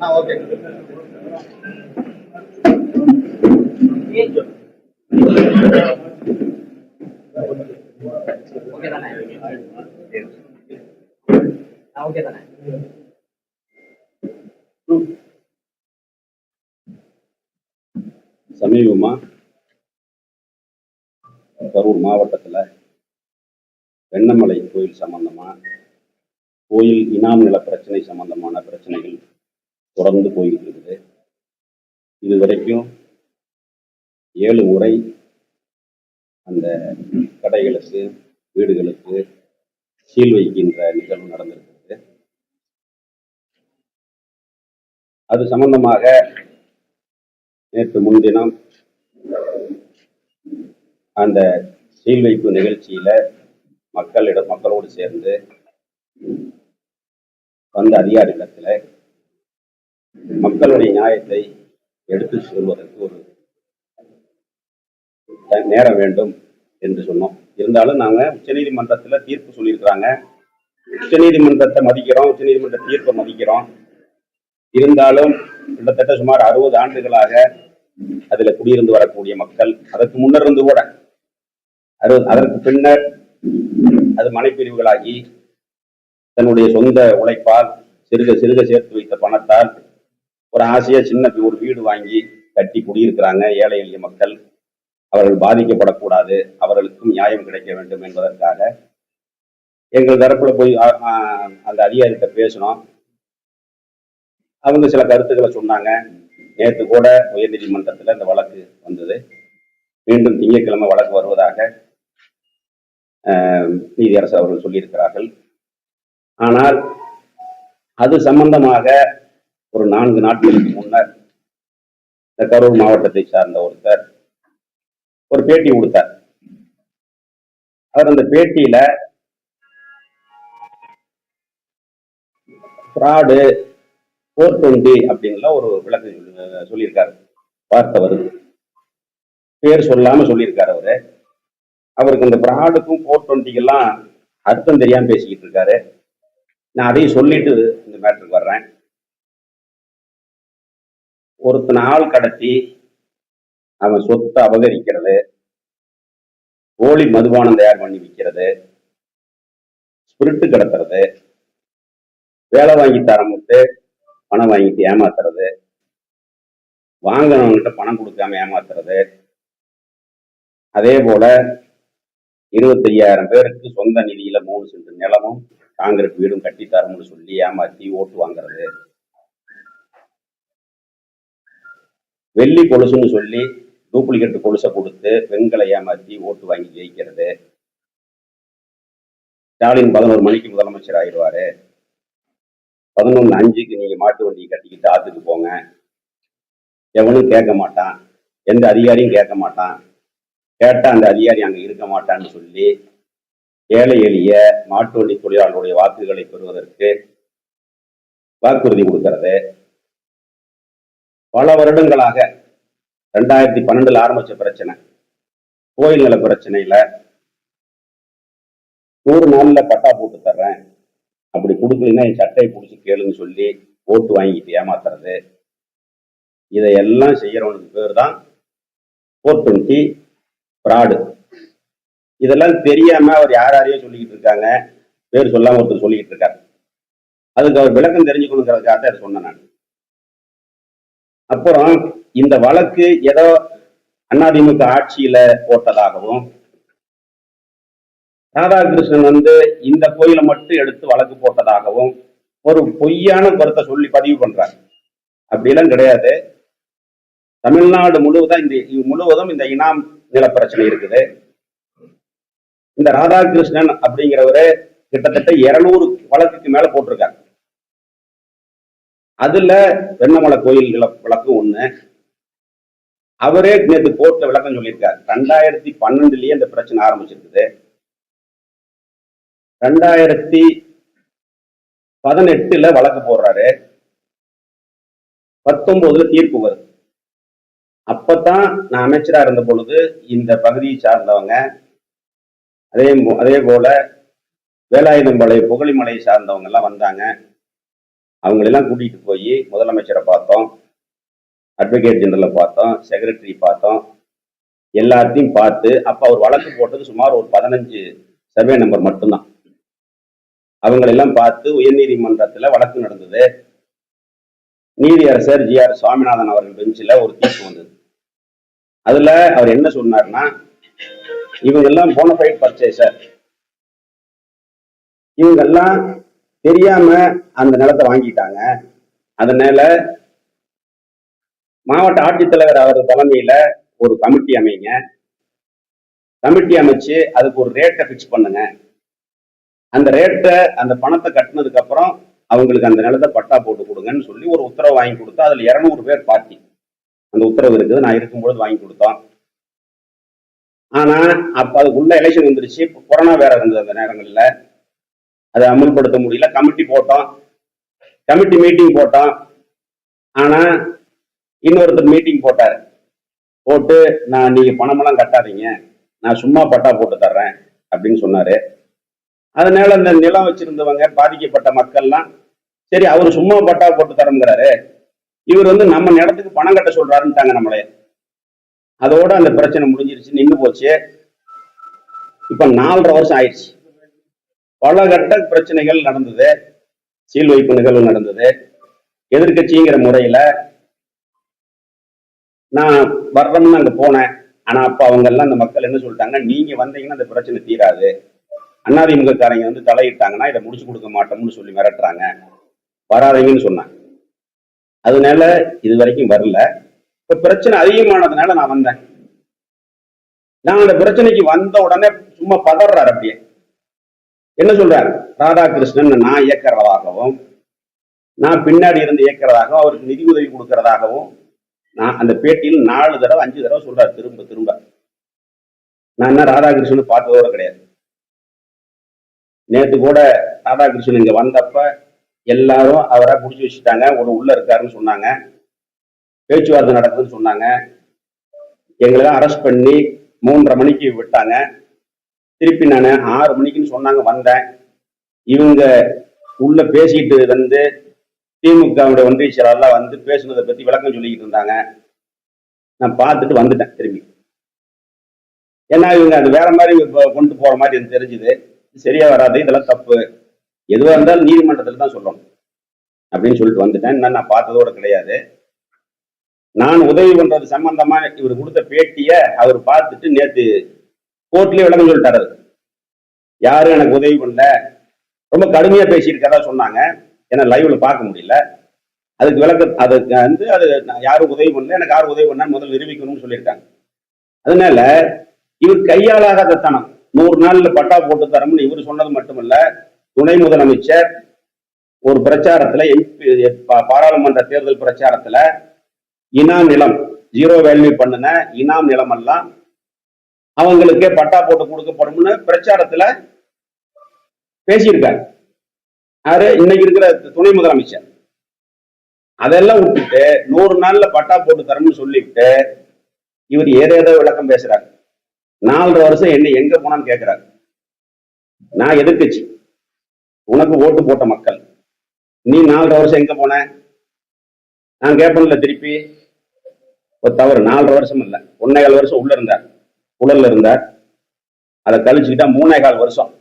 ஆ okay. Okay தானே okay தானே சமீபமா கரூர் மாவட்டத்துல வெண்ணமலை கோயில் சம்பந்தமா கோயில் இனாம் நில பிரச்சனை சம்பந்தமான பிரச்சனைகள் தொடர்ந்து போய்கிட்டு இருக்குது இது வரைக்கும் ஏழு முறை அந்த கடைகளுக்கு வீடுகளுக்கு சீல் வைக்கின்ற நிகழ்வு நடந்திருக்கிறது. அது சம்பந்தமாக நேற்று முன்தினம் அந்த சீல் வைப்பு நிகழ்ச்சியில மக்களிடம் மக்களோடு சேர்ந்து வந்த அதிகாரி இடத்துல மக்களுடைய நியாயத்தை எடுத்து சொல்வதற்கு ஒரு நேரம் வேண்டும் என்று சொன்னோம். இருந்தாலும் நாங்க உச்சநீதிமன்றத்தில் தீர்ப்பு சொல்லியிருக்கிறாங்க. உச்சநீதிமன்றத்தை மதிக்கிறோம் உச்சநீதிமன்ற தீர்ப்பை மதிக்கிறோம். இருந்தாலும் கிட்டத்தட்ட சுமார் அறுபது ஆண்டுகளாக அதுல குடியிருந்து வரக்கூடிய மக்கள் அதற்கு முன்னர் இருந்து கூட அறுபது அதற்கு பின்னர் அது மனைப்பிரிவுகளாகி தன்னுடைய சொந்த உழைப்பால் சிறுக சிறுக சேர்த்து வைத்த பணத்தால் ஒரு ஆசையா சின்ன ஒரு வீடு வாங்கி கட்டி குடியிருக்கிறாங்க ஏழை எளிய மக்கள். அவர்கள் பாதிக்கப்படக்கூடாது. அவர்களுக்கும் நியாயம் கிடைக்க வேண்டும் என்பதற்காக எங்கள் தரப்புல போய் அந்த அதிகாரிகிட்ட பேசினோம். அவங்க சில கருத்துக்களை சொன்னாங்க. நேற்று கூட உயர்நீதிமன்றத்தில் இந்த வழக்கு வந்தது. மீண்டும் திங்கட்கிழமை வழக்கு வருவதாக ஆஹ், நீதியரசர் அவர்கள் சொல்லியிருக்கிறார்கள். ஆனால் அது சம்பந்தமாக ஒரு நான்கு நாட்களுக்கு முன்னர் இந்த கரூர் மாவட்டத்தை சார்ந்த ஒருத்தர் ஒரு பேட்டி கொடுத்தார். அவர் அந்த பேட்டியில ஃப்ராடு ஃபோர் டுவெண்ட்டி அப்படின்லாம் ஒரு விளக்கு சொல்லியிருக்காரு. வார்த்தை வருது பேர் சொல்லாம சொல்லியிருக்காரு அவரு. அவருக்கு இந்த ஃப்ராடுக்கும் ஃபோர் டுவெண்ட்டிக்கெல்லாம் அர்த்தம் தெரியாம பேசிக்கிட்டு இருக்காரு. நான் அதையும் சொல்லிட்டு இந்த மேட்டருக்கு வர்றேன். ஒருத்தன் ஆள் கடத்தி அவன் சொத்தை அபகரிக்கிறது போலி மதுபானம் தயார் பண்ணி விற்கிறது ஸ்பிரிட்டு கடத்துறது வேலை வாங்கி தரமுட்டு பணம் வாங்கிட்டு ஏமாத்துறது வாங்கினவங்கிட்ட பணம் கொடுக்காம ஏமாத்துறது. அதே போல இருபத்தையாயிரம் பேருக்கு சொந்த நிதியில மூணு சென்று நிலமும் காங்கிரட் வீடும் கட்டி சொல்லி ஏமாத்தி ஓட்டு வாங்குறது. வெள்ளி கொலுசுன்னு சொல்லி டூப்ளிகேட் கொலுசை கொடுத்து பெண்களை ஏமாத்தி ஓட்டு வாங்கி ஜெயிக்கிறது. ஸ்டாலின் பதினோரு மணிக்கு முதலமைச்சர் ஆயிடுவாரு. பதினொன்று அஞ்சுக்கு நீங்க மாட்டு வண்டியை கட்டிக்கிட்டு ஆத்துக்கு போங்க. எவனும் கேட்க மாட்டான். எந்த அதிகாரியும் கேட்க மாட்டான். கேட்டால் அந்த அதிகாரி அங்கே இருக்க மாட்டான்னு சொல்லி ஏழை எளிய மாட்டு வண்டி தொழிலாளர்களுடைய வாக்குகளை பெறுவதற்கு வாக்குறுதி கொடுக்கறது. பல வருடங்களாக ரெண்டாயிரத்தி பன்னெண்டுல ஆரம்பிச்ச பிரச்சனை. கோயில் நில பிரச்சனையில நூறு நாள்ல பட்டா போட்டு தர்றேன். அப்படி கொடுக்கலன்னா என் சட்டையை பிடிச்சி கேளுன்னு சொல்லி ஓட்டு வாங்கிட்டு ஏமாத்துறது. இதையெல்லாம் செய்யறவனுக்கு பேர் தான் ஃபோர் டுவெண்ட்டி ஃப்ராடு. இதெல்லாம் தெரியாம அவர் யார் யாரையோ சொல்லிக்கிட்டு இருக்காங்க. பேர் சொல்லாம ஒருத்தர் சொல்லிக்கிட்டு இருக்காரு. அதுக்கு அவர் விளக்கம் தெரிஞ்சுக்கணுங்கிறதுக்காக தான் சொன்னேன் நான். அப்புறம் இந்த வழக்கு ஏதோ அதிமுக ஆட்சியில போட்டதாகவும் ராதாகிருஷ்ணன் வந்து இந்த கோயிலை மட்டும் எடுத்து வழக்கு போட்டதாகவும் ஒரு பொய்யான கருத்தை சொல்லி பதிவு பண்றாங்க அப்படிலாம் கிடையாது. தமிழ்நாடு முழுவதும் இந்த முழுவதும் இந்த இனாம் நில பிரச்சனை இருக்குது. இந்த ராதாகிருஷ்ணன் அப்படிங்கிறவரு கிட்டத்தட்ட இருநூறு வழக்குக்கு மேல போட்டிருக்காங்க அதுல வெண்ணமலை கோயில் ஒண்ணு. அவரே நேற்று கோர்ட்ல விளக்கம் சொல்லியிருக்காரு. ரெண்டாயிரத்தி பன்னெண்டுலயே இந்த பிரச்சனை ஆரம்பிச்சிருக்குது. ரெண்டாயிரத்தி பதினெட்டுல வழக்கு போடுறாரு. பத்தொன்பதுல தீர்ப்பு வருது. அப்பதான் நான் அமைச்சரா இருந்த பொழுது இந்த பகுதியை சார்ந்தவங்க அதே அதே போல வேலாயுதம்பாளை புகழிமலையை சார்ந்தவங்க எல்லாம் வந்தாங்க. அவங்களெல்லாம் கூட்டிகிட்டு போய் முதலமைச்சரை பார்த்தோம். அட்வொகேட் ஜெனரலை பார்த்தோம் செக்ரட்டரி பார்த்தோம் எல்லாத்தையும் பார்த்து அப்போ அவர் வழக்கு போட்டது சுமார் ஒரு பதினஞ்சு சர்வே நம்பர் மட்டும்தான். அவங்களெல்லாம் பார்த்து உயர்நீதிமன்றத்தில் வழக்கு நடந்தது. நீதியரசர் ஜி ஆர் சுவாமிநாதன் அவர்கள் பெஞ்சில் ஒரு தீர்ப்பு வந்தது. அதுல அவர் என்ன சொன்னார்னா இவங்கெல்லாம் போனஃபைட் பர்ச்சேசர் இவங்கெல்லாம் தெரியாம அந்த நிலத்தை வாங்கிட்டாங்க. அதனால மாவட்ட ஆட்சித்தலைவர் அவர் தலைமையில ஒரு கமிட்டி அமைங்க. கமிட்டி அமைச்சு அதுக்கு ஒரு ரேட்டை ஃபிக்ஸ் பண்ணுங்க. அந்த ரேட்டை அந்த பணத்தை கட்டினதுக்கு அப்புறம் அவங்களுக்கு அந்த நிலத்தை பட்டா போட்டு கொடுங்கன்னு சொல்லி ஒரு உத்தரவு வாங்கி கொடுத்தா அதுல இருநூறு பேர் பார்ட்டி அந்த உத்தரவு இருக்குது. நான் இருக்கும்பொழுது வாங்கி கொடுத்தோம். ஆனா அப்ப அதுக்குள்ள எலெக்ஷன் வந்துருச்சு. இப்போ கொரோனா வேற இருந்தது அந்த நேரங்கள்ல. அதை அமல்படுத்த முடியல. கமிட்டி போட்டோம். கமிட்டி மீட்டிங் போட்டோம். ஆனா இன்னொருத்தர் மீட்டிங் போட்டார். போட்டு நான் நீங்கள் பணமெல்லாம் கட்டாதீங்க. நான் சும்மா பட்டா போட்டு தர்றேன் அப்படின்னு சொன்னார். அதனால இந்த நிலம் வச்சிருந்தவங்க பாதிக்கப்பட்ட மக்கள்லாம் சரி அவர் சும்மா பட்டா போட்டு தரங்கிறாரு. இவர் வந்து நம்ம நிலத்துக்கு பணம் கட்ட சொல்றாருன்ட்டாங்க நம்மளே. அதோட அந்த பிரச்சனை முடிஞ்சிருச்சு நின்று போச்சு. இப்ப நாலரை வருஷம் ஆயிடுச்சு. பல கட்ட பிரச்சனைகள் நடந்தது. சீல் வைப்பு நிகழ்வு நடந்தது. எதிர்க்கட்சிங்கிற முறையில நான் வர்றோம்னு அங்க போனேன். ஆனா அப்ப அவங்க எல்லாம் அந்த மக்கள் என்ன சொல்லிட்டாங்க நீங்க வந்தீங்கன்னா அந்த பிரச்சனை தீராது. அண்ணாதிமுகக்காரங்க வந்து தலையிட்டாங்கன்னா இதை முடிச்சு கொடுக்க மாட்டோம்னு சொல்லி மிரட்டுறாங்க. வராதீங்கன்னு சொன்னாங்க. அதனால இது வரைக்கும் வரல. இப்ப பிரச்சனை அதிகமானதுனால நான் வந்தேன். நான் அந்த பிரச்சனைக்கு வந்த உடனே சும்மா பதறாரு அப்படியே. என்ன சொல்றாரு? ராதாகிருஷ்ணன் நான் இயக்கிறதாகவும் நான் பின்னாடி இருந்து இயக்கிறதாகவும் அவருக்கு நிதி உதவி கொடுக்கறதாகவும் நான் அந்த பேட்டியில் நாலு தடவை அஞ்சு தடவை சொல்றாரு திரும்ப திரும்ப. நான் என்ன ராதாகிருஷ்ணன் பார்த்ததோட கிடையாது. நேற்று கூட ராதாகிருஷ்ணன் இங்க வந்தப்ப எல்லாரும் அவரை பிடிச்சி வச்சுட்டாங்க ஒரு உள்ள இருக்காருன்னு சொன்னாங்க. பேச்சுவார்த்தை நடக்குதுன்னு சொன்னாங்க. எங்களெல்லாம் அரெஸ்ட் பண்ணி மூன்றரை மணிக்கு விட்டாங்க. திருப்பி நான் ஆறு மணிக்குன்னு சொன்னாங்க வந்தேன். இவங்க உள்ள பேசிட்டு வந்து திமுகவுடைய ஒன்றிய செயலாளர்லாம் வந்து பேசுனதை பத்தி விளக்கம் சொல்லிக்கிட்டு இருந்தாங்க. நான் பார்த்துட்டு வந்துட்டேன் திரும்பி. ஏன்னா இவங்க அது வேற மாதிரி கொண்டு போற மாதிரி எனக்கு தெரிஞ்சுது. சரியா வராது இதெல்லாம் தப்பு. எதுவாக இருந்தாலும் நீதிமன்றத்தில் தான் சொல்லணும் அப்படின்னு சொல்லிட்டு வந்துட்டேன். இன்னும் நான் பார்த்ததோட கிடையாது. நான் உதவி பண்றது சம்பந்தமா இவர் கொடுத்த பேட்டிய அவர் பார்த்துட்டு நேத்து கோர்ட்லயே விளக்கம் சொல்லிட்டாரு. யாரும் எனக்கு உதவி பண்ணல. ரொம்ப கடுமையா பேசியிருக்கதா சொன்னாங்க. ஏன்னா லைவ்ல பார்க்க முடியல. அதுக்கு விளக்க அதுக்கு வந்து அது நான் யாரும் உதவி பண்ணல எனக்கு யாரும் உதவி பண்ணான்னு முதல்ல நிரூபிக்கணும்னு சொல்லியிருக்காங்க. அதனால இவர் கையாளாகாத தனம் நூறு நாள்ல பட்டா போட்டு தரம்னு இவர் சொன்னது மட்டுமல்ல துணை முதலமைச்சர் ஒரு பிரச்சாரத்துல எம்பி பாராளுமன்ற தேர்தல் பிரச்சாரத்துல இனாம் நிலம் ஜீரோ வேல்யூ பண்ணின இனாம் நிலம் எல்லாம் அவங்களுக்கே பட்டா போட்டு கொடுக்கப்படும்னு பிரச்சாரத்துல பேசியிருக்காங்க யாரு? இன்னைக்கு இருக்கிற துணை முதலமைச்சர். அதெல்லாம் விட்டுட்டு நூறு நாள்ல பட்டா போட்டு தரணும்னு சொல்லிட்டு இவர் ஏதேதோ விளக்கம் பேசுறாரு. நாலரை வருஷம் என்ன எங்க போனான்னு கேட்கிறாரு நான் எதிர்கட்சி உனக்கு ஓட்டு போட்ட மக்கள். நீ நாலரை வருஷம் எங்க போன? நான் கேட்பேன்ல திருப்பி. ஒரு தவறு. நாலரை வருஷம் இல்லை. ஒன்னே கால் வருஷம் உள்ள இருந்தார். உடல்ல இருந்தார். அதை கழிச்சுக்கிட்டா மூணே கால் வருஷம்.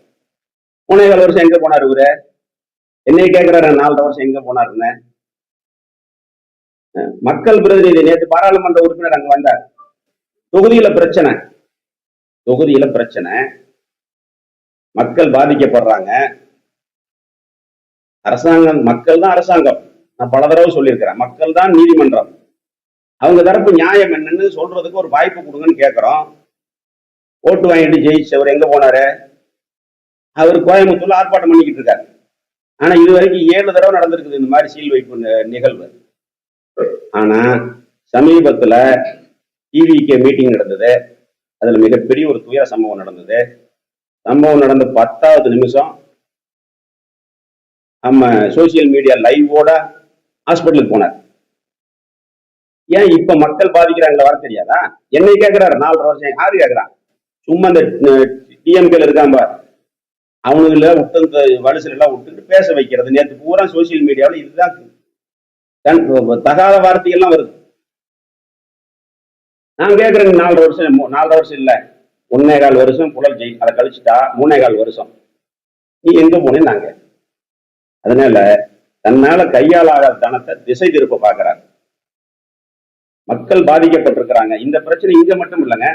மூணே கால் வருஷம் எங்க போனார் இவரு? என்னை கேட்கிறாரு நாலரை வருஷம் எங்க போனாருன்னு மக்கள் பிரதிநிதி நேற்று பாராளுமன்ற உறுப்பினர் அங்க வந்தார். தொகுதியில பிரச்சனை. தொகுதியில பிரச்சனை. மக்கள் பாதிக்கப்படுறாங்க. அரசாங்கம் மக்கள் தான் அரசாங்கம். நான் பல தடவை சொல்லியிருக்கிறேன் மக்கள் தான் நீதிமன்றம். அவங்க தரப்பு நியாயம் என்னன்னு சொல்றதுக்கு ஒரு வாய்ப்பு கொடுங்கன்னு கேட்குறோம். ஓட்டு வாங்கிட்டு ஜெயிச்சவர் எங்க போனாரு? அவர் கோயம்புத்தூர்ல ஆர்ப்பாட்டம் பண்ணிக்கிட்டு இருக்காரு. ஆனா இது வரைக்கும் ஏழு தடவை நடந்திருக்குது இந்த மாதிரி சீல் வைப்பு நிகழ்வு. ஆனா சமீபத்துல டிவிகே மீட்டிங் நடந்தது. அதுல மிகப்பெரிய ஒரு துயர சம்பவம் நடந்தது. சம்பவம் நடந்த பத்தாவது நிமிஷம் நம்ம சோசியல் மீடியா லைவோட ஹாஸ்பிட்டலுக்கு போனார். ஏன் இப்ப மக்கள் பாதிக்கிறாங்கள வர தெரியாதா? என்னை கேட்கிறாரு நாலரை வருஷம் யாரு கேட்கிறான் சும்மா இந்த டிஎம்கேல இருக்கான் பாரு. அவனுங்கள விட்டு இந்த வலுசல் எல்லாம் விட்டுட்டு பேச வைக்கிறது. நேற்று பூரா சோசியல் மீடியாவில் இதுதான். தகாத வார்த்தைகள்லாம் வருது. நான் கேட்குறேங்க நாலரை வருஷம் நாலரை வருஷம் இல்லை. ஒன்னே கால் வருஷம் புலல் ஜெய் அதை கழிச்சுட்டா மூணே கால் வருஷம். நீ எங்க போனேன்னு நாங்க அதனால தன்னால கையால் ஆகாத தனத்தை திசை திருப்ப பாக்குறாங்க. மக்கள் பாதிக்கப்பட்டிருக்கிறாங்க. இந்த பிரச்சனை இங்க மட்டும் இல்லைங்க.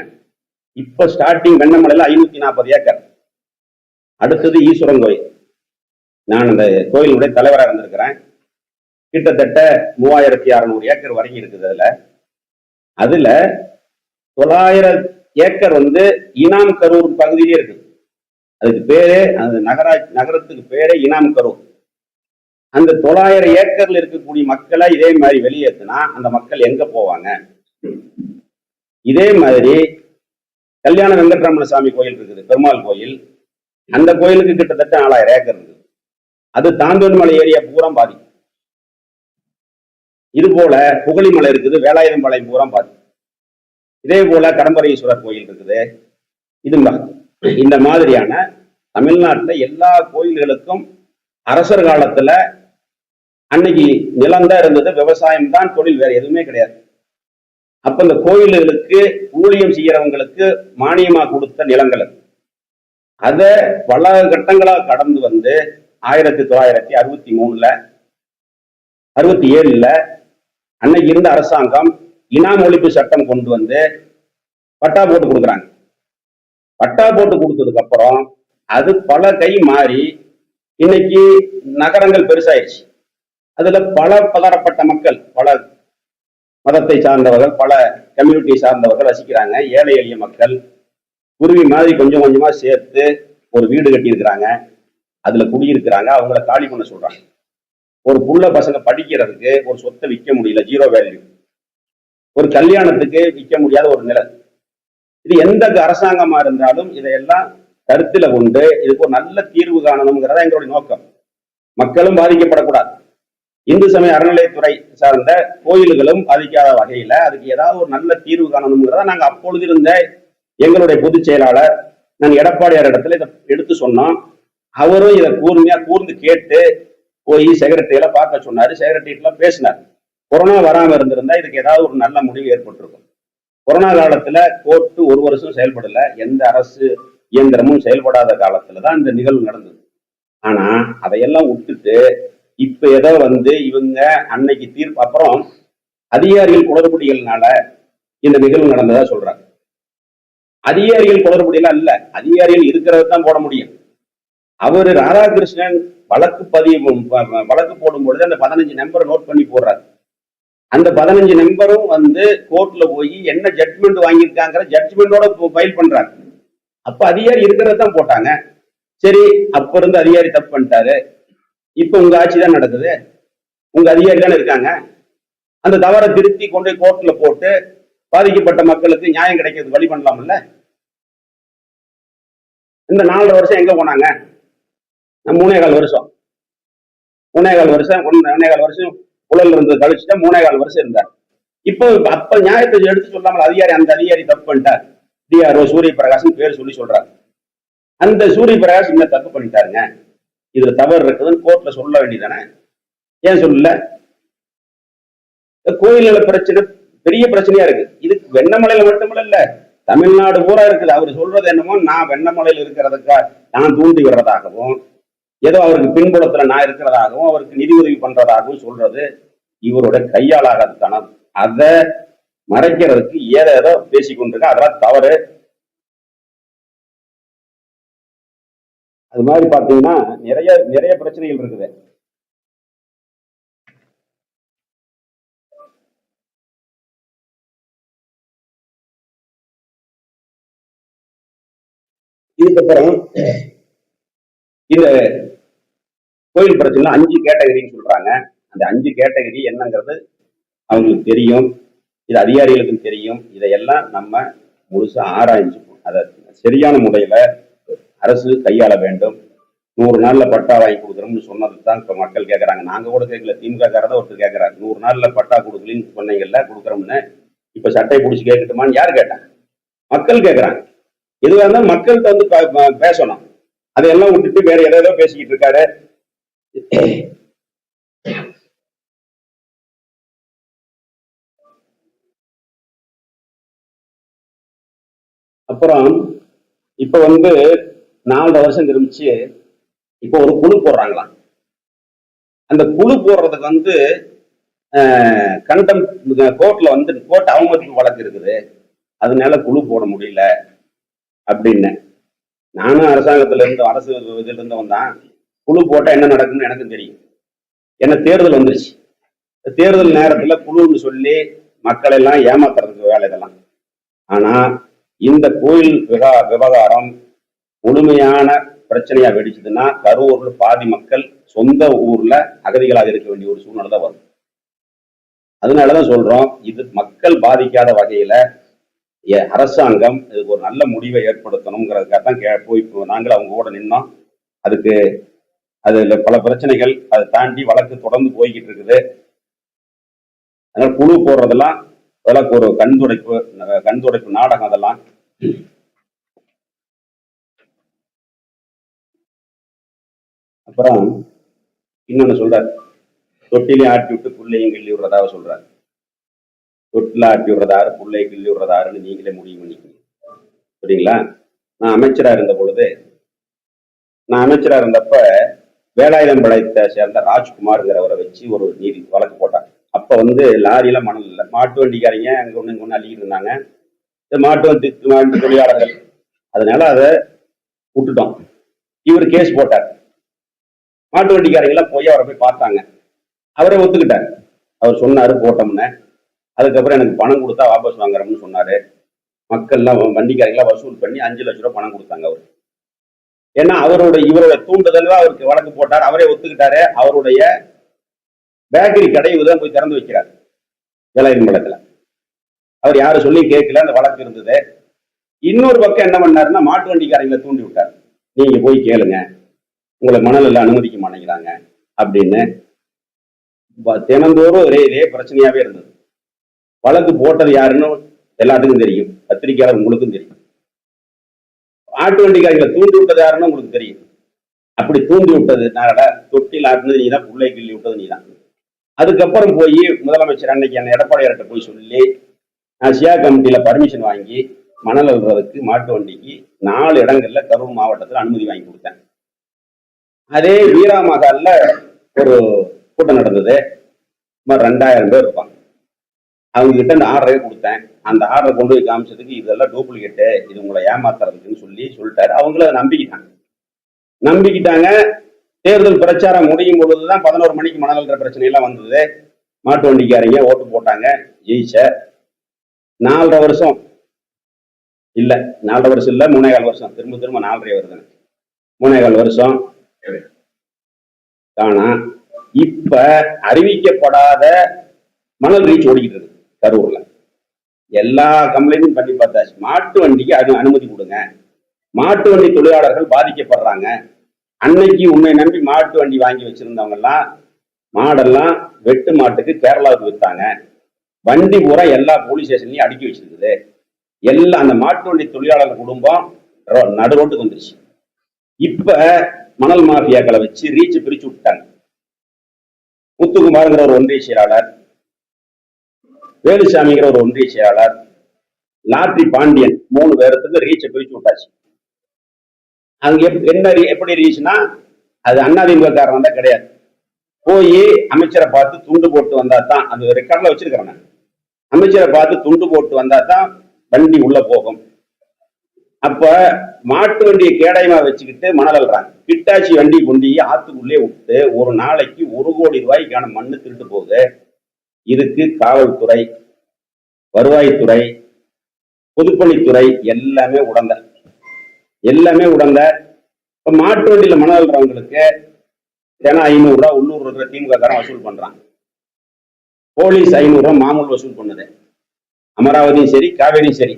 இப்ப ஸ்டார்டிங் வெண்ணமலையில ஐநூத்தி நாற்பது ஏக்கர். அடுத்தது ஈஸ்வரன் கோயில். நான் அந்த கோயிலுடைய தலைவராக இருந்திருக்கிறேன். கிட்டத்தட்ட மூவாயிரத்தி அறநூறு ஏக்கர் வரைக்கும் இருக்குது அதுல. அதுல தொள்ளாயிரம் ஏக்கர் வந்து இனாம் கரூர் பகுதியிலே இருக்குது. அதுக்கு பேரே அந்த நகராட்சி நகரத்துக்கு பேரே இனாம் கரூர். அந்த தொள்ளாயிரம் ஏக்கர்ல இருக்கக்கூடிய மக்களை இதே மாதிரி வெளியேற்றினா அந்த மக்கள் எங்க போவாங்க? இதே மாதிரி கல்யாண வெங்கட்ரமண சாமி கோயில் இருக்குது பெருமாள் கோயில். அந்த கோயிலுக்கு கிட்டத்தட்ட நாலாயிரம் ஏக்கர் இருக்குது. அது தாந்தோன்மலை ஏரியா பூரா பாதி. இது போல புகழிமலை இருக்குது வேலாயுதம்பாளையம் பூரா பாதிக்கும் இதே போல கடம்பரீஸ்வரர் கோயில் இருக்குது. இது இந்த மாதிரியான தமிழ்நாட்டுல எல்லா கோயில்களுக்கும் அரசர் காலத்துல அன்னைக்கு நிலம் தான் இருந்தது விவசாயம் தான் தொழில் வேற எதுவுமே கிடையாது. அப்ப இந்த கோயில்களுக்கு ஊழியம் செய்யறவங்களுக்கு மானியமா கொடுத்த நிலங்கள் அதை பல கட்டங்களா கடந்து வந்து ஆயிரத்தி தொள்ளாயிரத்தி அறுபத்தி மூணுல அறுபத்தி ஏழுல அன்னைக்கு இருந்த அரசாங்கம் இனாம் ஒழிப்பு சட்டம் கொண்டு வந்து பட்டா போட்டு கொடுக்குறாங்க. பட்டா போட்டு கொடுத்ததுக்கு அப்புறம் அது பல கை மாறி இன்னைக்கு நகரங்கள் பெருசாயிடுச்சு அதுல பல பதறப்பட்ட மக்கள் பல மதத்தை சார்ந்தவர்கள் பல கம்யூனிட்டி சார்ந்தவர்கள் வசிக்கிறாங்க. ஏழை எளிய மக்கள் குருவி மாதிரி கொஞ்சம் கொஞ்சமா சேர்த்து ஒரு வீடு கட்டியிருக்கிறாங்க. அதுல குடியிருக்கிறாங்க. அவங்கள காலி பண்ண சொல்றாங்க. ஒரு புள்ள பசங்க படிக்கிறதுக்கு ஒரு சொத்தை விற்க முடியல. ஜீரோ வேல்யூ ஒரு கல்யாணத்துக்கு விற்க முடியாத ஒரு நிலை. இது எந்த அரசாங்கமா இருந்தாலும் இதையெல்லாம் கருத்துல கொண்டு இதுக்கு ஒரு நல்ல தீர்வு காணணுங்கிறத எங்களுடைய நோக்கம். மக்களும் பாதிக்கப்படக்கூடாது. இந்து சமய அறநிலையத்துறை சார்ந்த கோயில்களும் பாதிக்காத வகையில அதுக்கு ஏதாவது ஒரு நல்ல தீர்வு காணணுங்கிறத நாங்க அப்பொழுது இருந்த எங்களுடைய பொதுச் செயலாளர் நான் எடப்பாடியார் இடத்துல இதை எடுத்து சொன்னோம் அவரும் இதை கூர்மையா கூர்ந்து கேட்டு போய் செக்ரட்டரியில பார்க்க சொன்னாரு. செக்ரட்டரியட்ல பேசினார். கொரோனா வராம இருந்திருந்தா இதுக்கு ஏதாவது ஒரு நல்ல முடிவு ஏற்பட்டிருக்கும். கொரோனா காலத்துல கோர்ட்டு ஒரு வருஷம் செயல்படல. எந்த அரசு இயந்திரமும் செயல்படாத காலத்துல தான் இந்த நிகழ்வு நடந்தது. ஆனா அதையெல்லாம் விட்டுட்டு இப்ப ஏதோ வந்து இவங்க அன்னைக்கு தீர்ப்பு அப்புறம் அதிகாரிகள் குளறுபடிகள்னால இந்த நிகழ்வு நடந்ததா சொல்றாங்க. அதிகாரிகள் குளறுபடியெல்லாம் இல்ல அதிகாரிகள் இருக்கிறது தான் போட முடியும். அவரு ராதாகிருஷ்ணன் வழக்கு பதிவு வழக்கு போடும் பொழுது அந்த பதினஞ்சு நம்பரை நோட் பண்ணி போடுறாரு. அந்த பதினஞ்சு நம்பரும் வந்து கோர்ட்ல போய் என்ன ஜட்மெண்ட் வாங்கியிருக்காங்கிற ஜட்மெண்டோட ஃபைல் பண்றாங்க அப்ப அதிகாரி இருக்கிறது தான் போட்டாங்க. சரி அப்ப இருந்து அதிகாரி தப்பு பண்ணிட்டாரு. இப்ப உங்க ஆட்சி தான் நடக்குது. உங்க அதிகாரி தானே இருக்காங்க. அந்த தவறை திருத்தி கொண்டு போய் கோர்ட்ல போட்டு பாதிக்கப்பட்ட மக்களுக்கு நியாயம் கிடைக்கிறது வழி பண்ணலாம்ல? இந்த நாலரை வருஷம் எங்க போனாங்க? மூணே கால் வருஷம். மூணே கால் வருஷம் ஒன்னு- ஒன்னே கால் வருஷம் புழல் இருந்து கழிச்சுட்டு மூணே கால் வருஷம் இருந்தார் இப்போ அப்ப நியாயத்தை எடுத்து சொல்லாமல் அதிகாரி அந்த அதிகாரி தப்பு பண்ணிட்டார். டிஆர்ஓ சூரிய பிரகாஷ் பேர் சொல்லி சொல்றாரு. அந்த சூரிய பிரகாஷ் என்ன தப்பு பண்ணிட்டாருங்க? இதுல தவறு இருக்குதுன்னு கோர்ட்ல சொல்ல வேண்டியதானே? ஏன் சொல்லல? கோயில்கள பிரச்சனை பெரிய பிரச்சனையா இருக்கு. இதுக்கு வெண்ணமலையில மட்டுமல்ல இல்ல தமிழ்நாடு பூரா இருக்குது. அவர் சொல்றது என்னமோ நான் வெண்ணமலையில் இருக்கிறதுக்கா நான் தூண்டி விடுறதாகவும் ஏதோ அவருக்கு பின்புலத்துல நான் இருக்கிறதாகவும் அவருக்கு நிதி உதவி பண்றதாகவும் சொல்றது இவரோட கையாளாகத்தனம் அதை மறைக்கிறதுக்கு ஏதோ ஏதோ பேசிக்கொண்டிருக்க அதெல்லாம் தவறு. அது மாதிரி பாத்தீங்கன்னா நிறைய நிறைய பிரச்சனைகள் இருக்குது. இதுக்கப்புறம் இந்த கோயில் பிரச்சனை அஞ்சு கேட்டகரின்னு சொல்றாங்க. அந்த அஞ்சு கேட்டகரி என்னங்கிறது அவங்களுக்கு தெரியும். இது அதிகாரிகளுக்கும் தெரியும். இதையெல்லாம் நம்ம முழுசா ஆராய்ஞ்சு அதை சரியான முறையில அரசு கையாள வேண்டும். நூறு நாள்ல பட்டா வாங்கி கொடுக்குறோம்னு சொன்னது தான் இப்ப மக்கள் கேட்கறாங்க நாங்க கூட கேட்கல திமுக காரதான் ஒருத்தர் கேட்கறாங்க நூறு நாள்ல பட்டா கொடுக்கலின்னு சொன்னீங்கல்ல கொடுக்குறோம்னு. இப்ப சட்டை பிடிச்சி கேட்கட்டுமான்னு யார் கேட்டாங்க மக்கள் கேட்கறாங்க எதுவாக இருந்தாலும் மக்கள்கிட்ட வந்து பேசணும். அதையெல்லாம் விட்டுட்டு வேற ஏதோ பேசிக்கிட்டு இருக்காரு. அப்புறம் இப்ப வந்து நாலரை வருஷம் திரும்பிச்சு இப்போ ஒரு குழு போடுறாங்களாம். அந்த குழு போடுறதுக்கு வந்து கண்டம் கோர்ட்ல வந்து கோர்ட் அவமதிப்பு வழக்கு இருக்குது. அதனால குழு போட முடியல. அப்படின்னேன் நானும் அரசாங்கத்துல இருந்து அரசு இதுல இருந்து வந்தான். குழு போட்டா என்ன நடக்கும்னு எனக்கும் தெரியும். என்ன தேர்தல் வந்துருச்சு. தேர்தல் நேரத்துல குழுன்னு சொல்லி மக்களை எல்லாம் ஏமாத்துறதுக்கு வேலை இதெல்லாம். ஆனா இந்த கோயில் விவா விவகாரம் முழுமையான பிரச்சனையா வெடிச்சதுன்னா கரூர்ல பாதி மக்கள் சொந்த ஊர்ல அகதிகளாக இருக்க வேண்டிய ஒரு சூழ்நிலை தான் வரும். அதனாலதான் சொல்றோம் இது மக்கள் பாதிக்காத வகையில அரசாங்கம் இதுக்கு ஒரு நல்ல முடிவை ஏற்படுத்தணுங்கிறதுக்காக தான் கே போய் நாங்கள் அவங்க கூட நின்னோம். அதுக்கு அதுல பல பிரச்சனைகள் அதை தாண்டி வழக்கு தொடர்ந்து போய்கிட்டு இருக்குது. அதனால குழு போடுறதெல்லாம் அதெல்லாம் ஒரு கண் துடைப்பு நாடகம் அதெல்லாம். அப்புறம் இன்னொன்று சொல்றாரு. தொட்டிலையும் ஆட்டி விட்டு புள்ளையும் கிள்ளி விடுறதாக சொல்றாரு. தொட்டில ஆட்டி விடுறதாரு புள்ளையை கிள்ளி விடுறதாருன்னு நீங்களே முடிவு பண்ணிக்கணும். சரிங்களா நான் அமைச்சரா இருந்த பொழுது நான் அமைச்சரா இருந்தப்ப வேலாயுதம் சேர்ந்த ராஜ்குமார்ங்கிறவரை வச்சு ஒரு நீதி வழக்கு போட்டாங்க. அப்ப வந்து லாரியில மணல் இல்லை. மாட்டு வண்டிக்காரங்க அங்க ஒன்று இங்க ஒண்ணு அள்ளிக்கிட்டு இருந்தாங்க. இந்த மாட்டு வண்டி மாட்டு தொழிலாளர்கள். அதனால அதை விட்டுட்டோம். இவர் கேஸ் போட்டார். மாட்டு வண்டிக்காரங்க எல்லாம் போய் அவரை போய் பார்த்தாங்க. அவரே ஒத்துக்கிட்டார். அவர் சொன்னாரு போட்டோம்னு. அதுக்கப்புறம் எனக்கு பணம் கொடுத்தா வாபஸ் வாங்குறோம்னு சொன்னாரு. மக்கள்லாம் வண்டிக்காரங்களாம் வசூல் பண்ணி அஞ்சு லட்ச ரூபா பணம் கொடுத்தாங்க அவர். ஏன்னா அவரோட இவரோட தூண்டுதல் அவருக்கு வழக்கு போட்டார். அவரே ஒத்துக்கிட்டாரு. அவருடைய பேக்கரி கடை தான் போய் திறந்து வைக்கிறார். வேலையின் படத்துல. அவர் யாரும் சொல்லி கேட்கல. அந்த வழக்கு இருந்தது. இன்னொரு பக்கம் என்ன பண்ணாருன்னா மாட்டு வண்டிக்காரங்களை தூண்டி விட்டார். நீங்க போய் கேளுங்க. உங்களை மணலில் அனுமதிக்க மாட்டேங்கிறாங்க அப்படின்னு. தினந்தோறும் ஒரே இதே பிரச்சனையாவே இருந்தது. வழக்கு போட்டது யாருன்னு எல்லாத்துக்கும் தெரியும். பத்திரிகையாளர் உங்களுக்கும் தெரியும். ஆட்டு வண்டிக்காரங்களை தூண்டி விட்டது யாருன்னு உங்களுக்கு தெரியும். அப்படி தூண்டி விட்டது நாடா தொட்டில் ஆட்டினது நீ தான் புள்ளை கிள்ளி விட்டது நீ தான் அதுக்கப்புறம் போய் முதலமைச்சர் அன்னைக்கு என்ன எடப்பாடியார்கிட்ட போய் சொல்லி நான் சியா கமிட்டியில் பர்மிஷன் வாங்கி மணல் அல்றதுக்கு மாட்டு வண்டிக்கு நாலு இடங்கள்ல கரூர் மாவட்டத்துல அனுமதி வாங்கி கொடுத்தேன். அதே வீராமகாலில் ஒரு கூட்டம் நடந்தது. சுமார் ரெண்டாயிரம் பேர் இருப்பாங்க. அவங்க கிட்ட அந்த ஆர்டரே கொடுத்தேன். அந்த ஆர்டரை கொண்டு போய் காமிச்சதுக்கு இதெல்லாம் டூப்ளிகேட்டு இது உங்களை ஏமாத்துறதுக்குன்னு சொல்லி சொல்லிட்டாரு. அவங்கள அதை நம்பிக்கிட்டாங்க. நம்பிக்கிட்டாங்க. தேர்தல் பிரச்சாரம் முடியும் பொழுது தான் பதினோரு மணிக்கு மணல்ன்ற பிரச்சனை எல்லாம் வந்தது. மாட்டு வண்டிக்காரங்க ஓட்டு போட்டாங்க. ஜெயிச்ச. நாலரை வருஷம். இல்லை நாலரை வருஷம் இல்லை மூணேகால் வருஷம். திரும்ப திரும்ப நாலரை வருது மூணேகால் வருஷம். ஆனா இப்ப அறிவிக்கப்படாத மணல் ரீச் ஓடிக்கிட்டு இருக்கு. கரூர்ல. எல்லா கம்ப்ளைண்டும் பண்ணி பார்த்தாச்சு. மாட்டு வண்டிக்கு அது அனுமதி கொடுங்க. மாட்டு வண்டி தொழிலாளர்கள் பாதிக்கப்படுறாங்க. அன்னைக்கு உண்மை நம்பி மாட்டு வண்டி வாங்கி வச்சிருந்தவங்க எல்லாம் மாடெல்லாம் வெட்டு மாட்டுக்கு கேரளாவுக்கு விற்றாங்க வண்டி பூரா எல்லா போலீஸ் ஸ்டேஷன்லையும் அடுக்கி வச்சிருக்குது எல்லா அந்த மாட்டு வண்டி தொழிலாளர் குடும்பம் ரோ- நடு ரோட்டுக்கு வந்துருச்சு. இப்ப மணல் மாஃபியாக்களை வச்சு ரீச் பிரிச்சு விட்டாங்க. முத்துக்குமாருங்கிற ஒரு ஒன்றிய செயலாளர் வேலுசாமிங்கிற ஒரு ஒன்றிய செயலாளர் லாட்ரி பாண்டியன் மூணு பேரத்துக்கு ரீச்சை பிரிச்சு விட்டாச்சு. அங்க என்ன எப்படி ரீச்னா அது அதிமுக காரணம் தான் கிடையாது. போய் அமைச்சரை பார்த்து துண்டு போட்டு வந்தா தான் அந்த ரெக்கார்ட்ல வச்சிருக்கிறேன் நான். அமைச்சரை பார்த்து துண்டு போட்டு வந்தா தான் வண்டி உள்ள போகும். அப்ப மாட்டு வண்டியை கேடயமா வச்சுக்கிட்டு மணல் அள்ளுறாங்க பிட்டாச்சி வண்டி கொண்டு ஆத்துக்குள்ளே விட்டு ஒரு நாளைக்கு ஒரு கோடி ரூபாய்க்கான மண்ணு திருட்டு போகுது. இதுக்கு காவல்துறை வருவாய்த்துறை பொதுப்பணித்துறை எல்லாமே உடந்த. எல்லாமே உடந்த. இப்ப மாட்டு வண்டியில மணல் தினம் ஐநூறு ரூபா உள்ளூர் இருக்கிற திமுக காரன் வசூல் பண்றான். போலீஸ் ஐநூறு ரூபா மாமூல் வசூல் பண்ணுது. அமராவதியும் சரி காவேரியும் சரி.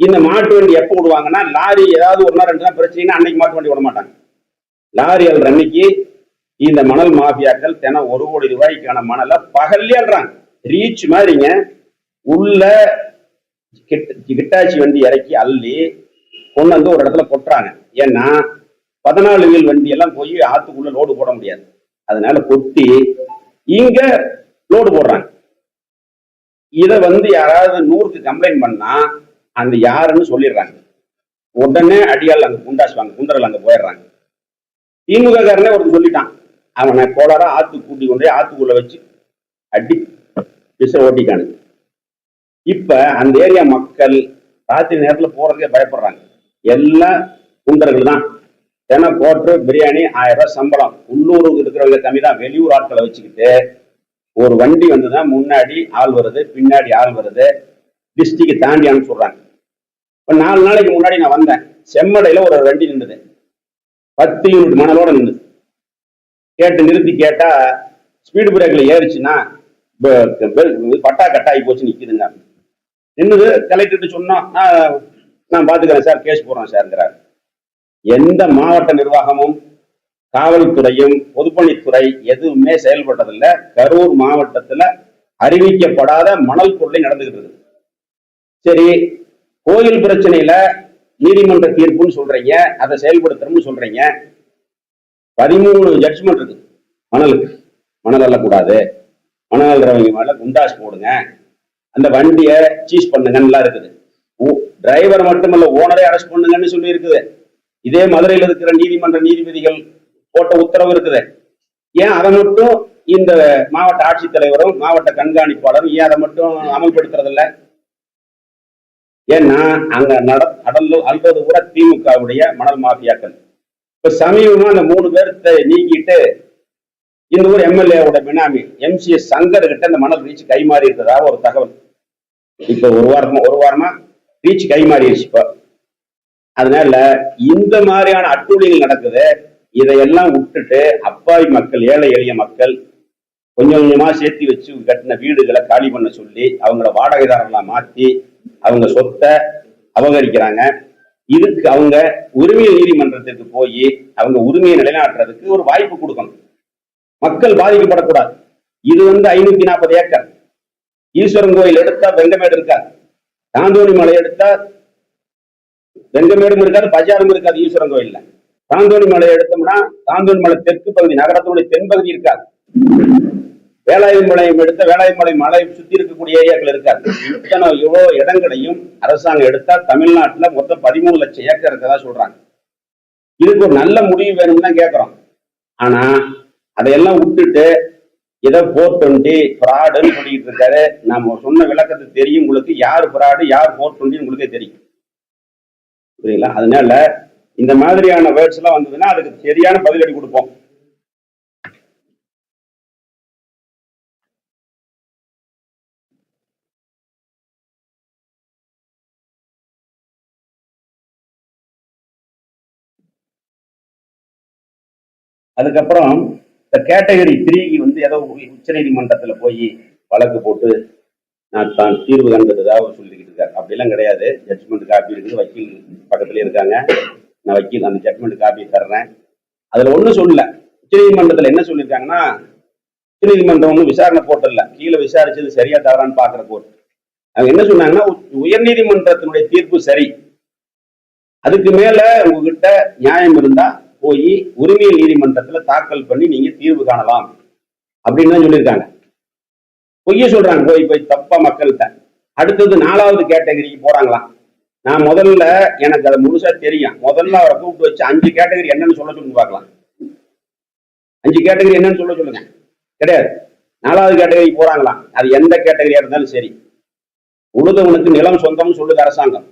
இந்த மாட்டு வண்டி எப்போ விடுவாங்கன்னா லாரி ஏதாவது ஒரு நாள் ரெண்டு நாள் பிரச்சனைனா அன்னைக்கு மாட்டு வண்டி விட மாட்டாங்க. லாரி அல்ற அன்னைக்கு இந்த மணல் மாஃபியாக்கள் தினம் ஒரு கோடி ரூபாய்க்கான மணலை பகல்லேன்றாங்க ரீச் மாதிரிங்க. உள்ள கிட்ட- கிட்டாச்சி வண்டி இறக்கி அள்ளி கொண்டு வந்து ஒரு இடத்துல கொட்டுறாங்க. ஏன்னா பதினாலு வீல் வண்டி எல்லாம் போய் ஆத்துக்குள்ள லோடு போட முடியாது. அதனால கொட்டி இங்க லோடு போடுறாங்க. இத வந்து யாராவது நூறுக்கு கம்ப்ளைண்ட் பண்ணா அந்த யாருன்னு சொல்லிடுறாங்க. உடனே அடியால் அங்க குண்டாசுவாங்க குண்டரில் அங்க போயிடுறாங்க. திமுக காரனே ஒருத்தன் சொல்லிட்டான். அவனை கோளாராக ஆற்று கூட்டி கொண்டு ஆற்றுக்குள்ளே வச்சு அடி பிச ஓட்டிக்கானு இப்போ அந்த ஏரியா மக்கள் ராத்திரி நேரத்தில் போகிறதுக்கே பயப்படுறாங்க. எல்லாம் குண்டர்கள் தான். ஏன்னா கோட்ரு பிரியாணி ஆயிரம் ரூபாய் சம்பளம். உள்ளூருக்கு இருக்கிறவங்க கம்மி தான் வெளியூர் ஆட்களை வச்சுக்கிட்டு ஒரு வண்டி வந்துதான் முன்னாடி ஆள் வருது பின்னாடி ஆள் வருது டிஸ்ட்ரிக்ட் தாண்டி அனுப்பிச்சுடுறாங்க இப்போ நாலு நாளைக்கு முன்னாடி நான் வந்தேன். செம்மடையில் ஒரு வண்டி நின்றுது பத்து யூனிட் மணலோட நின்றுது கேட்டு நிறுத்தி கேட்டா ஸ்பீடு பிரேக்ல ஏறிச்சுன்னா பட்டா கட்டாகி போச்சு நிக்குதுங்க. நின்னுது கலெக்டர்கிட்ட சொன்னோம் நான் நான் பார்த்துக்கிறேன் சார் கேஸ் போடுறேன் சார்ங்கிறார். எந்த மாவட்ட நிர்வாகமும் காவல்துறையும் பொதுப்பணித்துறை எதுவுமே செயல்பட்டதில்லை. கரூர் மாவட்டத்துல அறிவிக்கப்படாத மணல் கொள்ளை நடந்துகிட்டு சரி கோயில் பிரச்சனையில நீதிமன்ற தீர்ப்புன்னு சொல்றீங்க அதை செயல்படுத்துறோம்னு சொல்றீங்க. பதிமூணு ஜட்ஜ்மெண்ட் இருக்கு. மணலுக்கு. மணல் அள்ளக்கூடாது. மணல் அள்ளுறவங்க மேல குண்டாஸ் போடுங்க. அந்த வண்டியை சீஸ் பண்ணுங்கன்னுலாம் இருக்குது. டிரைவர் மட்டுமல்ல ஓனரே அரெஸ்ட் பண்ணுங்கன்னு சொல்லி இருக்குது இதே மதுரையில் இருக்கிற நீதிமன்ற நீதிபதிகள் போட்ட உத்தரவு இருக்குது. ஏன் அதை மட்டும் இந்த மாவட்ட ஆட்சித்தலைவரும் மாவட்ட கண்காணிப்பாளரும் ஏன் அதை மட்டும் அமல்படுத்துறதில்ல? ஏன்னா அங்க நட அடல் அல்வது கூட திமுகவுடைய மணல் மாஃபியாக்கள். இப்ப சமீபமா அந்த மூணு பேர்த்த நீக்கிட்டு இந்த ஊர் எம்எல்ஏவோட பினாமி எம்சிஎஸ் சங்கர் கிட்ட இந்த மணல் ரீச் கைமாறி இருக்கிறதாக ஒரு தகவல். இப்ப ஒரு வாரமா ஒரு வாரமா ரீச் கைமாறிடுச்சு இப்போ. அதனால இந்த மாதிரியான அட்டூழியங்கள் நடக்குது. இதையெல்லாம் விட்டுட்டு அப்பாவி மக்கள் ஏழை எளிய மக்கள் கொஞ்சம் கொஞ்சமா சேர்த்து வச்சு கட்டின வீடுகளை காலி பண்ண சொல்லி அவங்கள வாடகைதாரர்களா மாத்தி அவங்க சொத்தை அபகரிக்கிறாங்க. இதுக்கு அவங்க உரிமை நீதிமன்றத்துக்கு போய் அவங்க உரிமையை நிலைநாட்டுறதுக்கு ஒரு வாய்ப்பு கொடுக்கணும். மக்கள் பாதிக்கப்படக்கூடாது. இது வந்து ஐநூத்தி நாற்பது ஏக்கர். ஈஸ்வரன் கோயில் எடுத்தா வெங்கமேடு இருக்காது. தாந்தோணி மலை எடுத்தா வெங்கமேடும் இருக்காது பஜாரும் இருக்காது ஈஸ்வரன் கோயில்ல. தாந்தோணி மலை எடுத்தோம்னா தாந்தோணி மலை தெற்கு பகுதி நகரத்தினுடைய தென்பகுதி இருக்காது. வேலாயுமலையம் எடுத்த வேலாயுமலை மலை சுத்தி இருக்கக்கூடிய ஏரியாக்கள் இருக்காது. இத்தனை இவ்வளவு இடங்களையும் அரசாங்கம் எடுத்தா தமிழ்நாட்டுல மொத்தம் பதிமூணு லட்சம் ஏக்கர் இருக்கதா சொல்றாங்க. இதுக்கு ஒரு நல்ல முடிவு வேணும்னு தான் கேட்கிறோம். ஆனா அதையெல்லாம் விட்டுட்டு ஏதோ போர் டுவெண்ட்டி ஃப்ராடுன்னு சொல்லிட்டு இருக்காரு. நம்ம சொன்ன விளக்கத்தை தெரியும் உங்களுக்கு. யார் ஃப்ராடு யார் போர் டுவெண்ட்டி உங்களுக்கே தெரியும். புரியுங்களா அதனால இந்த மாதிரியான வேர்ட்ஸ் எல்லாம் வந்ததுன்னா அதுக்கு சரியான பதிலடி கொடுப்போம். அதுக்கப்புறம் இந்த கேட்டகரி த்ரீக்கு வந்து ஏதோ உச்ச நீதிமன்றத்தில் போய் வழக்கு போட்டு நான் தான் தீர்வு கண்டதாக அவர் சொல்லிக்கிட்டு இருக்காரு. அப்படிலாம் கிடையாது. ஜட்ஜ்மெண்ட் காப்பி இருக்குது. வக்கீல் பக்கத்துலேயே இருக்காங்க. நான் வக்கீல் அந்த ஜட்மெண்ட் காப்பி தர்றேன். அதில் ஒன்றும் சொல்லல. உச்சநீதிமன்றத்தில் என்ன சொல்லியிருக்காங்கன்னா உச்சநீதிமன்றம் ஒன்றும் விசாரணை போட்டல கீழே விசாரிச்சது சரியா தவறான்னு பார்க்குற கோர்ட் அவங்க என்ன சொன்னாங்கன்னா உ- உயர்நீதிமன்றத்தினுடைய தீர்ப்பு சரி. அதுக்கு மேல உங்ககிட்ட நியாயம் இருந்தா போய் உரிமையல் நீதிமன்றத்துல தாக்கல் பண்ணி நீங்க தீர்வு காணலாம் அப்படின்னு தான் சொல்லியிருக்காங்க. பொய்ய சொல்றாங்க. போய் போய் தப்பா மக்கள்கிட்ட. அடுத்தது நாலாவது கேட்டகரிக்கு போறாங்களாம். நான் முதல்ல எனக்கு அதை முழுசா தெரியும். முதல்ல அவரை கூப்பிட்டு வச்சு அஞ்சு கேட்டகரி என்னன்னு சொல்ல சொல்லுங்க பார்க்கலாம். அஞ்சு கேட்டகரி என்னன்னு சொல்ல சொல்லுங்க. கிடையாது. நாலாவது கேட்டகரி போறாங்களாம். அது எந்த கேட்டகரியா இருந்தாலும் சரி. உழுதவனுக்கு நிலம் சொந்தம்னு சொல்லுது அரசாங்கம்.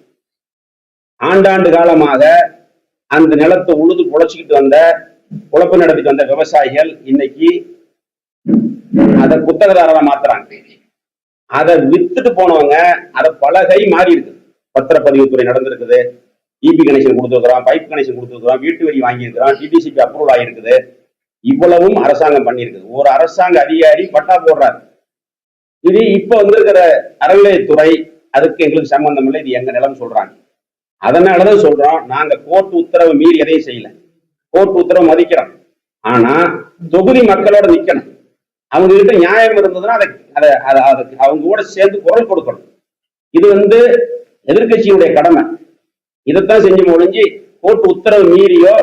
ஆண்டாண்டு காலமாக அந்த நிலத்தை உழுது புழைச்சிக்கிட்டு வந்த குழப்பம் நடத்திட்டு வந்த விவசாயிகள் இன்னைக்கு அதை குத்தகதாரரா மாத்துறாங்க. அதை வித்துட்டு போனவங்க அதை பலகை மாறி இருக்கு. பத்திரப்பதிவுத்துறை நடந்திருக்குது. இபி கனெக்ஷன் கொடுத்துருக்குறோம் பைப் கனெக்ஷன் கொடுத்துருக்குறோம் வீட்டு வரி வாங்கியிருக்கிறோம் டிடிசிபி அப்ரூவல் ஆகிருக்குது இவ்வளவும் அரசாங்கம் பண்ணியிருக்குது. ஒரு அரசாங்க அதிகாரி பட்டா போடுறாரு. இது இப்ப வந்திருக்கிற அறநிலையத்துறை அதுக்கு எங்களுக்கு சம்பந்தம் இல்லை இது எங்க நிலம் சொல்றாங்க. அதனாலதான் சொல்றோம் நாங்க கோர்ட் உத்தரவு மீறி எதையும் செய்யல. கோர்ட் உத்தரவு மதிக்கிறோம். ஆனா தொகுதி மக்களோட நிக்கணும். அவங்க கிட்ட நியாயம் இருந்ததுன்னா அதை அதை அதை அதுக்கு அவங்க கூட சேர்ந்து குரல் கொடுக்கணும். இது வந்து எதிர்க்கட்சியுடைய கடமை. இதைத்தான் செஞ்சு முடிஞ்சு கோர்ட் உத்தரவு மீறியோ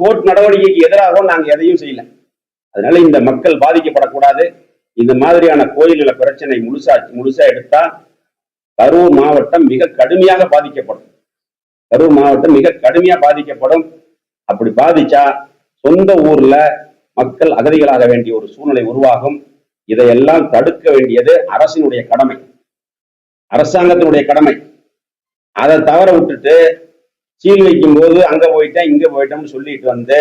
கோர்ட் நடவடிக்கைக்கு எதிராகவோ நாங்க எதையும் செய்யல. அதனால இந்த மக்கள் பாதிக்கப்படக்கூடாது. இந்த மாதிரியான கோயில்கள பிரச்சனை முழுசா முழுசா எடுத்தா கரூர் மாவட்டம் மிக கடுமையாக பாதிக்கப்படும். கரூர் மாவட்டம் மிக கடுமையா பாதிக்கப்படும். அப்படி பாதிச்சா சொந்த ஊர்ல மக்கள் அகதிகளாக வேண்டிய ஒரு சூழ்நிலை உருவாகும். இதையெல்லாம் தடுக்க வேண்டியது அரசினுடைய கடமை. அரசாங்கத்தினுடைய கடமை. அதை தவற விட்டுட்டு சீல் வைக்கும் போது அங்க போயிட்டேன் இங்க போயிட்டோம்னு சொல்லிட்டு வந்து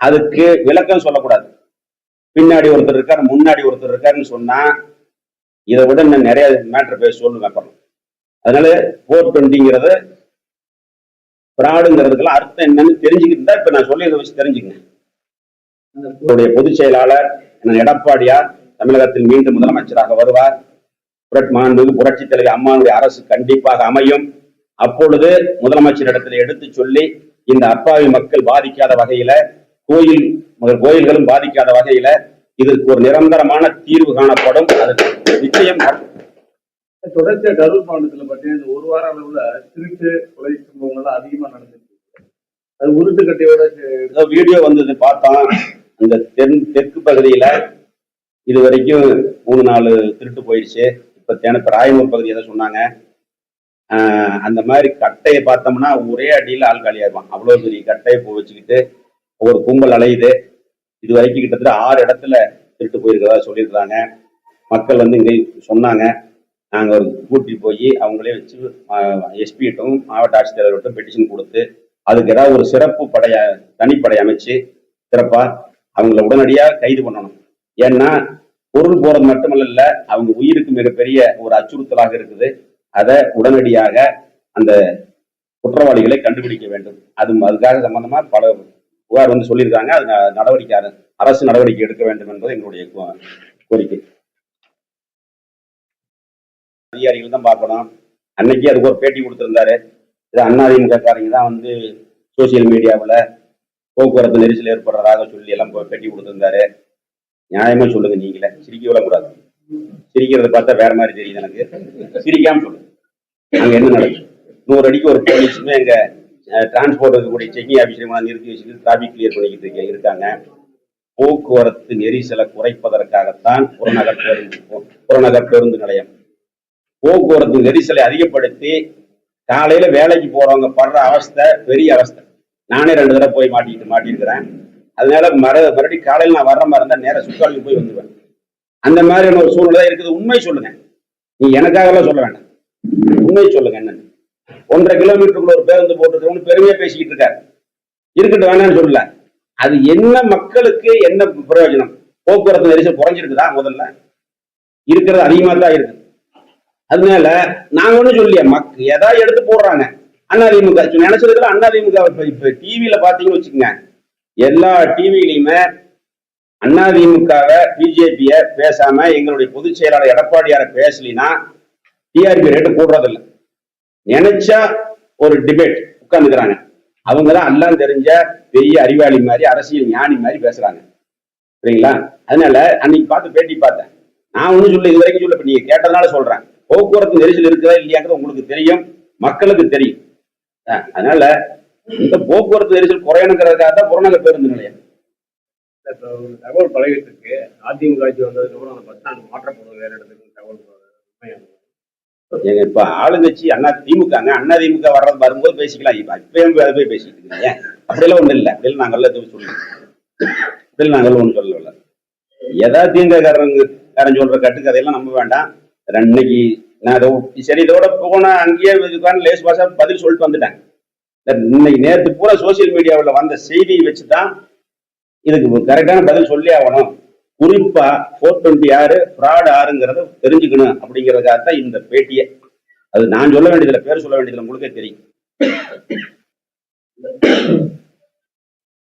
அதுக்கு விளக்கம் சொல்லக்கூடாது. பின்னாடி ஒருத்தர் இருக்காரு முன்னாடி ஒருத்தர் இருக்காருன்னு சொன்னா இதை விட நான் நிறைய மேட்டர் பேச சொல்லுவேன் அப்புறம். அதனால ஃபோர் டுவெண்ட்டிங்கிறது பிராடுங்கிறதுக்கெல்லாம் அர்த்தம் என்னன்னு தெரிஞ்சுக்கிட்டு தான் இப்ப நான் சொல்லி வச்சு தெரிஞ்சுக்கங்க. உங்களுடைய பொதுச் செயலாளர் என்ன எடப்பாடியார் தமிழகத்தில் மீண்டும் முதலமைச்சராக வருவார். புரட் மாண்புமிகு புரட்சி தலைவி அம்மாவுடைய அரசு கண்டிப்பாக அமையும். அப்பொழுது முதலமைச்சரிடத்தில் எடுத்து சொல்லி இந்த அப்பாவி மக்கள் பாதிக்காத வகையில கோயில் முதல் கோயில்களும் பாதிக்காத வகையில இதற்கு ஒரு நிரந்தரமான தீர்வு காணப்படும். அதற்கு நிச்சயம் தொடர்ச்சியா கரூர் மாவட்டத்துல பாத்தீங்கன்னா இந்த ஒரு வார அளவுல திருட்டு கொலை சம்பவங்கள்லாம் அதிகமா நடந்துட்டு அது உருட்டு கட்டையோட ஏதோ வீடியோ வந்தது பார்த்தோம். இந்த தென் தெற்கு பகுதியில இது வரைக்கும் மூணு நாலு திருட்டு போயிடுச்சு. இப்ப தேனப்ப ராயமூர் பகுதி தான் சொன்னாங்க. அந்த மாதிரி கட்டையை பார்த்தோம்னா ஒரே அடியில் ஆள் காலியாயிருவான். அவ்வளோ பெரிய கட்டையை போ வச்சுக்கிட்டு ஒரு கும்பல் அலையுது. இது வரைக்கும் கிட்டத்தட்ட ஆறு இடத்துல திருட்டு போயிருக்கிறதா சொல்லியிருக்கிறாங்க. மக்கள் வந்து இங்கே சொன்னாங்க. நாங்கள் கூட்டி கூட்டிட்டு போய் அவங்களே வச்சு எஸ்பிட்டும் மாவட்ட ஆட்சித்தலைவர்கிட்ட பெட்டிஷன் கொடுத்து அதுக்கு ஏதாவது ஒரு சிறப்பு படைய தனிப்படை அமைச்சு சிறப்பா அவங்கள உடனடியாக கைது பண்ணணும். ஏன்னா பொருள் போறது மட்டுமல்ல அவங்க உயிருக்கு மிகப்பெரிய ஒரு அச்சுறுத்தலாக இருக்குது. அதை உடனடியாக அந்த குற்றவாளிகளை கண்டுபிடிக்க வேண்டும். அது அதுக்காக சம்பந்தமா பல புகார் வந்து சொல்லியிருக்காங்க. அது நடவடிக்கை அரசு நடவடிக்கை எடுக்க வேண்டும் என்பது எங்களுடைய கோ- கோரிக்கை. அதிகாரிகள் தான் பார்க்கணும். அன்னைக்கு அதுக்கு ஒரு பேட்டி கொடுத்திருந்தாரு. இது அதிமுக காரங்க தான் வந்து சோசியல் மீடியாவில் போக்குவரத்து நெரிசல் ஏற்படுறதாக சொல்லி எல்லாம் பேட்டி கொடுத்துருந்தாரு. நியாயமா சொல்லுங்க நீங்களே. சிரிக்க விடக்கூடாது. சிரிக்கிறத பார்த்தா வேற மாதிரி தெரியுது எனக்கு. சிரிக்காம சொல்லுங்க அங்கே என்ன நடக்குது? நூறு அடிக்கு ஒரு போலீஸுமே எங்க டிரான்ஸ்போர்ட் இருக்கக்கூடிய செக்கிங் ஆஃபீஸர் நிறுத்தி வச்சுட்டு டிராபிக் கிளியர் பண்ணிக்கிட்டு இருக்க- இருக்காங்க. போக்குவரத்து நெரிசலை குறைப்பதற்காகத்தான் புறநகர் பேருந்து புறநகர் பேருந்து நிலையம் போக்குவரத்து நெரிசலை அதிகப்படுத்தி காலையில வேலைக்கு போறவங்க படுற அவஸ்தை பெரிய அவஸ்தை. நானே ரெண்டு தடவை போய் மாட்டிக்கிட்டு மாட்டியிருக்கிறேன். அதனால மறு மறுபடியும் காலையில் நான் வர்ற மாதிரி இருந்தா நேரம் சுற்றாலுக்கு போய் வந்துடுவேன் அந்த மாதிரியான ஒரு சூழ்நிலை இருக்குது. உண்மை சொல்லுங்க. நீ எனக்காகலாம் சொல்ல வேண்டாம். உண்மை சொல்லுங்க என்னன்னு. ஒன்றரை கிலோமீட்டருக்குள்ள ஒரு பேருந்து போட்டுருக்கவனு பெருமையா பேசிக்கிட்டு இருக்காரு. இருக்கட்டும் வேணாம்னு சொல்லல. அது என்ன மக்களுக்கு என்ன பிரயோஜனம்? போக்குவரத்து நெரிசல் குறைஞ்சிருக்குதா முதல்ல? இருக்கிறது அதிகமா தான் இருக்குது. அதனால நாங்க ஒன்றும் சொல்லியா மக் எதாவது எடுத்து போடுறாங்க. அதிமுக நினைச்சதுல அதிமுக இப்ப டிவியில பாத்தீங்கன்னு வச்சுக்கோங்க. எல்லா டிவிலையுமே அதிமுகவை பிஜேபிய பேசாம எங்களுடைய பொதுச் செயலாளர் எடப்பாடியார பேசலினா டிஆர்பி ரேட்டு கூடுறதில்ல நினைச்சா ஒரு டிபேட் உட்கார்ந்துக்கிறாங்க. அவங்க தான் எல்லாம் தெரிஞ்ச பெரிய அறிவாளி மாதிரி அரசியல் ஞானி மாதிரி பேசுறாங்க. சரிங்களா? அதனால அன்னைக்கு பார்த்து பேட்டி பார்த்தேன். நான் ஒன்றும் சொல்ல இது வரைக்கும் சொல்ல இப்ப நீங்க கேட்டதுனால சொல்றேன். போக்குவரத்து நெரிசல் இருக்குதா இல்லையாங்கிறது உங்களுக்கு தெரியும். மக்களுக்கு தெரியும். அதனால இந்த போக்குவரத்து நெரிசல் குறையணுங்கிறதுக்காக தான் புறநகர் பேருந்து நிலையம். தகவல் பழகிட்டு இருக்கு அதிமுக ஆட்சி வந்ததுக்கு அப்புறம் அந்த பஸ் ஸ்டாண்ட் மாற்றப்படும் வேற இடத்துக்கு தகவல் இப்ப ஆளுங்கட்சி அண்ணா திமுகங்க அண்ணா திமுக வர்றது வரும்போது பேசிக்கலாம். இப்ப இப்பயும் அதை போய் பேசிட்டு இருக்கீங்க. அப்படியெல்லாம் ஒண்ணும் இல்லை. அப்படியெல்லாம் நாங்கள் எதுவும் சொல்லல அப்படியெல்லாம் நாங்கள் ஒன்றும் சொல்லல ஏதாவது திமுககாரங்க காரன் சொல்ற கட்டுக்கதையெல்லாம் நம்ப வேண்டாம். இன்னைக்கு நான் அதை சரி இதோட போனா அங்கேயே இதுக்கான லேஸ் பாசா பதில் சொல்லிட்டு வந்துட்டேன். இன்னைக்கு நேற்று பூரா சோசியல் மீடியாவில் வந்த செய்தியை வச்சு தான் இதுக்கு கரெக்டான பதில் சொல்லி ஆகணும். குறிப்பா ஃபோர் டுவெண்ட்டி ஆறு ஃப்ராட் ஆறுங்கிறத தெரிஞ்சுக்கணும் அப்படிங்கிறதுக்காக தான் இந்த பேட்டியை. அது நான் சொல்ல வேண்டியதில்லை பேர் சொல்ல வேண்டியதில்லை உங்களுக்கே தெரியும்.